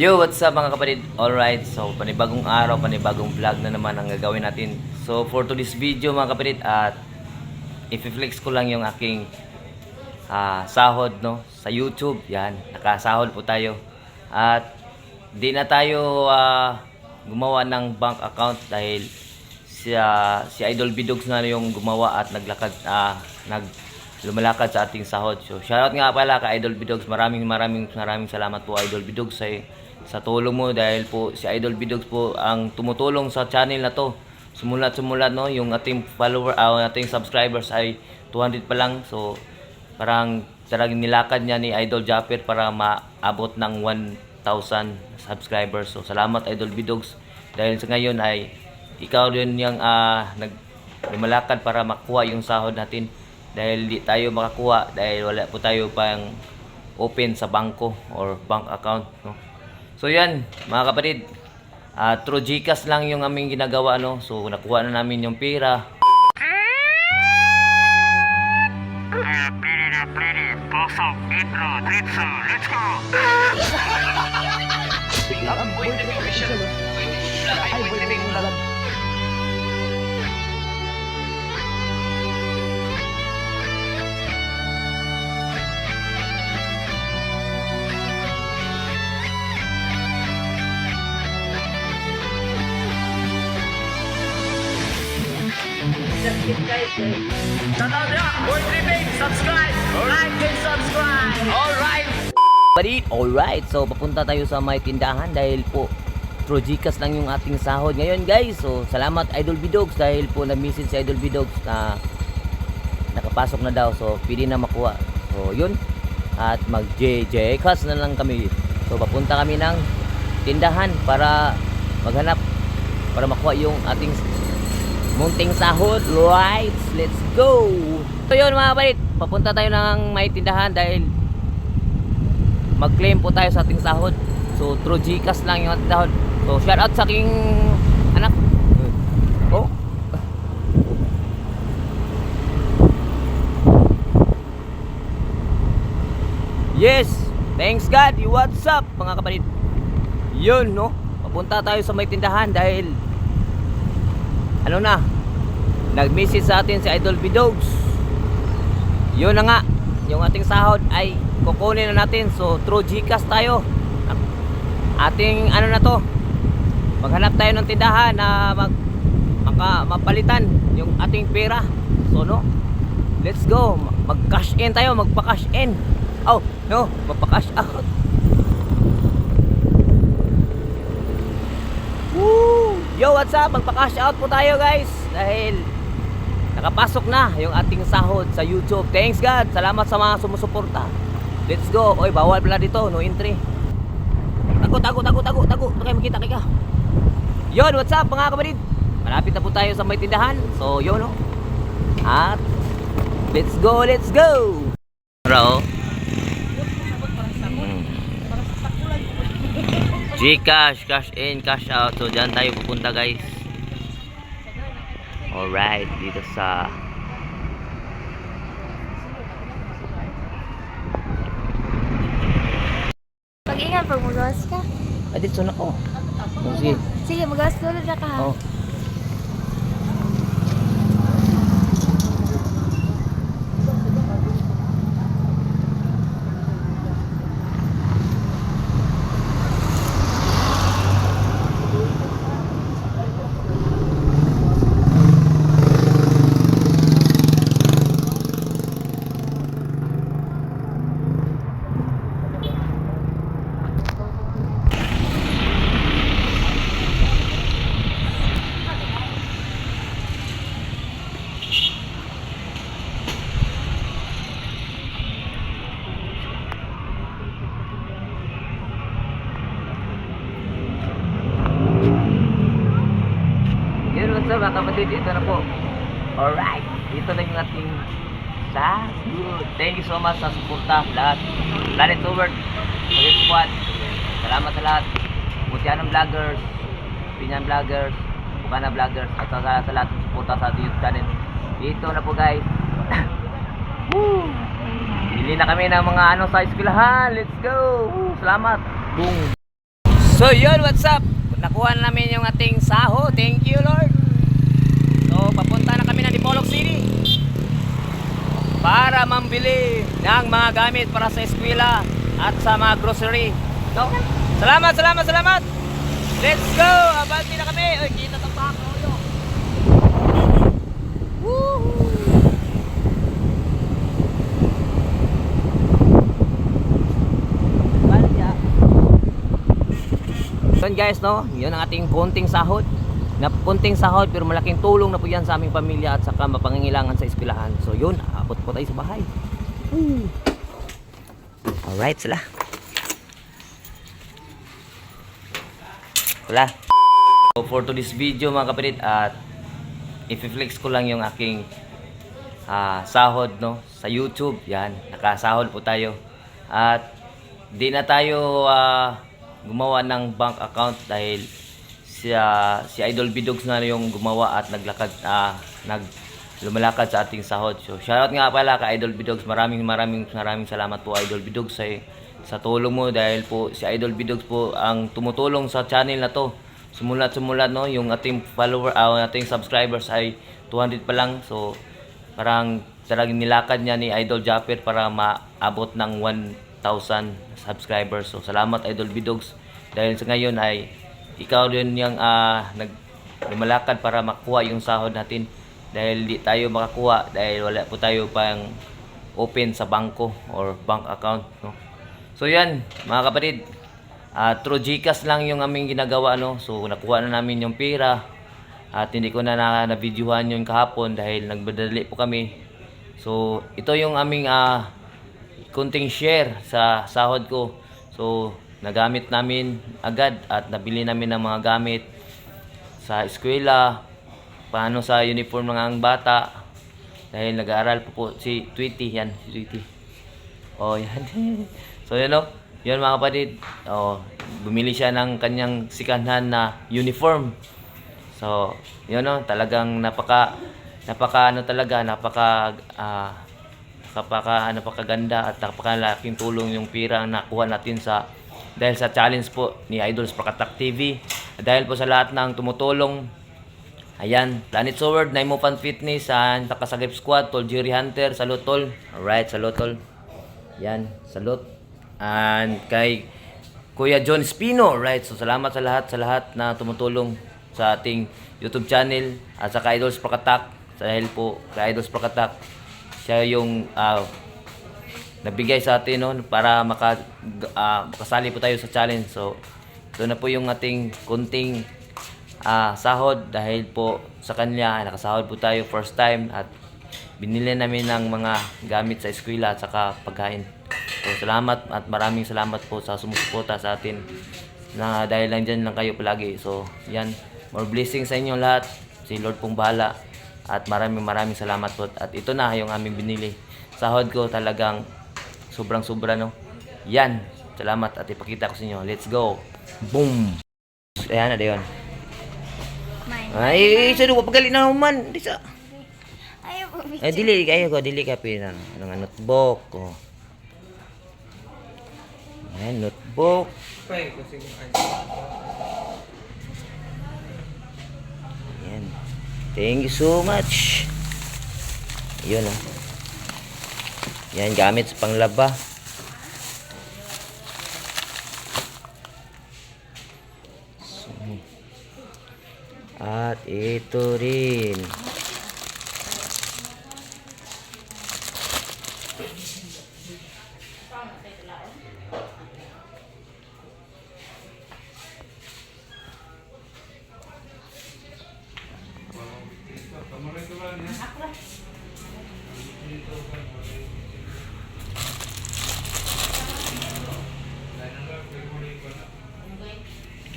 Yo, what's up mga kapatid? Alright, so panibagong araw, panibagong vlog na naman ang gagawin natin. So for today's video mga kapatid, at i-flex ko lang yung aking ah, sahod no sa YouTube. Yan, nakasahod po tayo. At di na tayo ah, gumawa ng bank account dahil si, ah, si Idol Bidogs na yung gumawa at naglakad ah, nag lumalakad sa ating sahod. So, shoutout nga pala kay Idol Bidogs. Maraming maraming maraming salamat po Idol Bidogs sa sa tulong mo dahil po si Idol Bidogs po ang tumutulong sa channel na to. Sumulat sumulat no, yung ating follower, ah, ating subscribers ay 200 pa lang. So, parang talagang nilakad niya ni Idol Japper para maabot ng 1,000 subscribers. So, salamat Idol Bidogs dahil sa ngayon ay ikaw rin yung ah, nag lumalakad para makuha yung sahod natin dahil di tayo makakuha dahil wala po tayo pang open sa bangko or bank account no so yan mga kapatid. Ah through GCash lang yung aming ginagawa no? So nakuha na namin yung pera. Let's na! Boy Tripping! Subscribe! Like and subscribe! Alright! Buddy, alright. So, papunta tayo sa may tindahan dahil po through Gcash lang yung ating sahod ngayon guys. So, salamat Idol Bidogs dahil po na-message si Idol Bidogs na nakapasok na daw. So, pwede na makuha. So, yun. At mag-JJ Cash na lang kami. So, papunta kami ng tindahan para maghanap para makuha yung ating munting sahod. Right, let's go! So yun mga kapatid, papunta tayo ng may tindahan dahil mag-claim po tayo sa ating sahod. So through Gcash lang yung ating sahod. So shout out sa aking anak. Oh. Yes! Thanks God! What's up mga kapatid? Yun no? Papunta tayo sa may tindahan dahil ano na nag-message sa atin si Idol Bidogs yun na nga yung ating sahod ay kukunin na natin. So through Gcash tayo. Ating ano na to maghanap tayo ng tindahan na mag maka, mapalitan yung ating pera. So no let's go. Mag cash in tayo magpa cash in. Oh no magpa cash out. Woo! Yo, what's up? Magpa-cash out po tayo guys. Dahil nakapasok na yung ating sahod sa YouTube. Thanks God. Salamat sa mga sumusuporta. Let's go. Oy, bawal pala dito. No entry. Tago, tago, tago, tago, tago. Ito kayo makita kaya. Yon, what's up mga kapatid? Malapit na po tayo sa may tindahan. So, yun no. At let's go, let's go. Bro. Gcash, cash in, cash out. So, dyan tayo pupunta guys. Alright, dito sa... Pag-ingat pag magawas ka. Ah, dito na ko. Oh, sige. Sige, magawas tulad na ka. Oh. Yun, what's up mga kapatid? Ito na po. Alright. Ito na yung ating sahod. Thank you so much sa suporta lahat. Planet Toward. Solid Squad. Salamat sa lahat. Mutianong Vloggers. Pinyan Vloggers. Bukana Vloggers. At sa, lahat ng suporta sa ating channel. Ito na po guys. Woo! Bili na kami ng mga ano sa eskwelahan. Let's go! Salamat. Boom! So yun, what's up? Nakuha na namin yung ating saho. Thank you, Lord. So, papunta na kami ng Dipolog City para mambili ng mga gamit para sa eskwela at sa mga grocery. No? Salamat, salamat, salamat! Let's go! Abanti na kami! Uy, kita ng bako yun. Yun guys, no? Yun ang ating konting sahod. Na konting sahod pero malaking tulong na po yan sa aming pamilya at saka mapangangailangan sa eskwelahan. So yun, aabot po tayo sa bahay. Woo. Alright sila. Wala. So for today's video mga kapatid at i-flex ko lang yung aking ah, sahod no sa YouTube. Yan, nakasahod po tayo. At di na tayo ah, gumawa ng bank account dahil si, ah, si Idol Bidogs na yung gumawa at naglakad ah, nag lumalakad sa ating sahod. So shoutout nga pala kay Idol Bidogs. Maraming maraming maraming salamat po Idol Bidogs sa sa tulong mo dahil po si Idol Bidogs po ang tumutulong sa channel na to. Sumulat sumulat no yung ating follower ah, ating subscribers ay 200 pa lang. So parang talagang nilakad niya ni Idol Japper para maabot ng 1,000 subscribers. So salamat Idol Bidogs dahil sa ngayon ay ikaw din yung ah, nag lumalakad para makuha yung sahod natin dahil di tayo makakuha dahil wala po tayo pang open sa bangko or bank account no. So yan mga kapatid ah through GCash lang yung aming ginagawa no. So nakuha na namin yung pera at hindi ko na na, na videohan yung kahapon dahil nagbadali po kami. So ito yung aming ah kunting share sa sahod ko. So, nagamit namin agad at nabili namin ng mga gamit sa eskwela, paano sa uniform ng ang bata. Dahil nag-aaral po po si Tweety, yan, si Tweety. Oh, yan. so, yun o. Yun mga kapatid. Oh, bumili siya ng kanyang sikanhan na uniform. So, yun o, talagang napaka, napaka ano talaga, napaka, ah, napaka, napakaganda at napakalaking tulong yung pira ang nakuha natin sa dahil sa challenge po ni Idols Prakatak TV. Dahil po sa lahat ng tumutulong. Ayan, Planet Sword, Naimo Fan Fitness, and Takasagip Squad, Tol Jerry Hunter, salute tol. Alright, salute tol. Yan, salute. And kay Kuya John Spino, right? So salamat sa lahat, sa lahat na tumutulong sa ating YouTube channel at sa Idols Prakatak. Dahil po kay Idols Prakatak, siya yung ah, nabigay sa atin no, para maka, ah, makasali po tayo sa challenge. So, ito na po yung ating kunting ah, sahod dahil po sa kanya nakasahod po tayo first time at binili namin ng mga gamit sa eskwela at saka pagkain. So, salamat at maraming salamat po sa sumusuporta sa atin na dahil lang dyan lang kayo palagi. So, yan. More blessings sa inyo lahat. Si Lord pong bahala. At maraming maraming salamat po. At ito na yung aming binili. Sahod ko talagang sobrang sobra no. Yan. Salamat at ipakita ko sa inyo. Let's go. Boom. Ayan na. Mine. Ay, isa doon. Pagaling na naman. Di sa... Ayaw po, Ay, dili kayo ko. Dili ka pina. Ano nga, notebook ko. Ayan, notebook. Ayan. Thank you so much. Yun ah. Yan, gamit sa panglaba. So, at ito rin.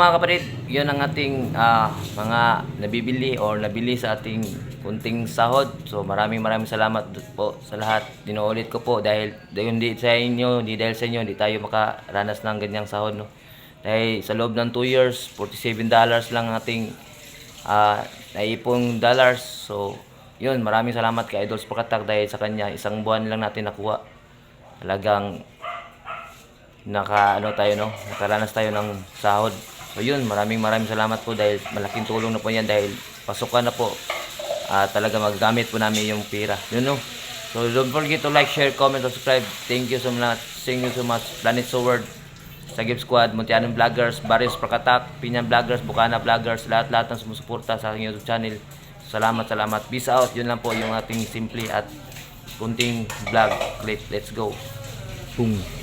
Mga kapatid, yun ang ating ah, mga nabibili or nabili sa ating kunting sahod. So maraming maraming salamat po sa lahat. Dinuulit ko po dahil hindi sa inyo, hindi dahil sa inyo, hindi tayo makaranas ng ganyang sahod. No? Dahil sa loob ng 2 years, 47 dollars lang ang ating ah, naipong dollars. So yun, maraming salamat kay Idols Pakatak dahil sa kanya, isang buwan lang natin nakuha. Talagang naka ano tayo no, nakaranas tayo ng sahod. So yun, maraming maraming salamat po dahil malaking tulong na po yan dahil pasukan na po. Ah, talaga maggamit po namin yung pira. Yun no. So don't forget to like, share, comment, subscribe. Thank you so much. Thank you so much. Planet Sword, Sagip Squad, Montianon Vloggers, Baris Prakatak, Pinyan Vloggers, Bukana Vloggers, lahat-lahat ng sumusuporta sa aking YouTube channel. Salamat, salamat. Peace out. Yun lang po yung ating simple at kunting vlog clip. Let's go. Boom.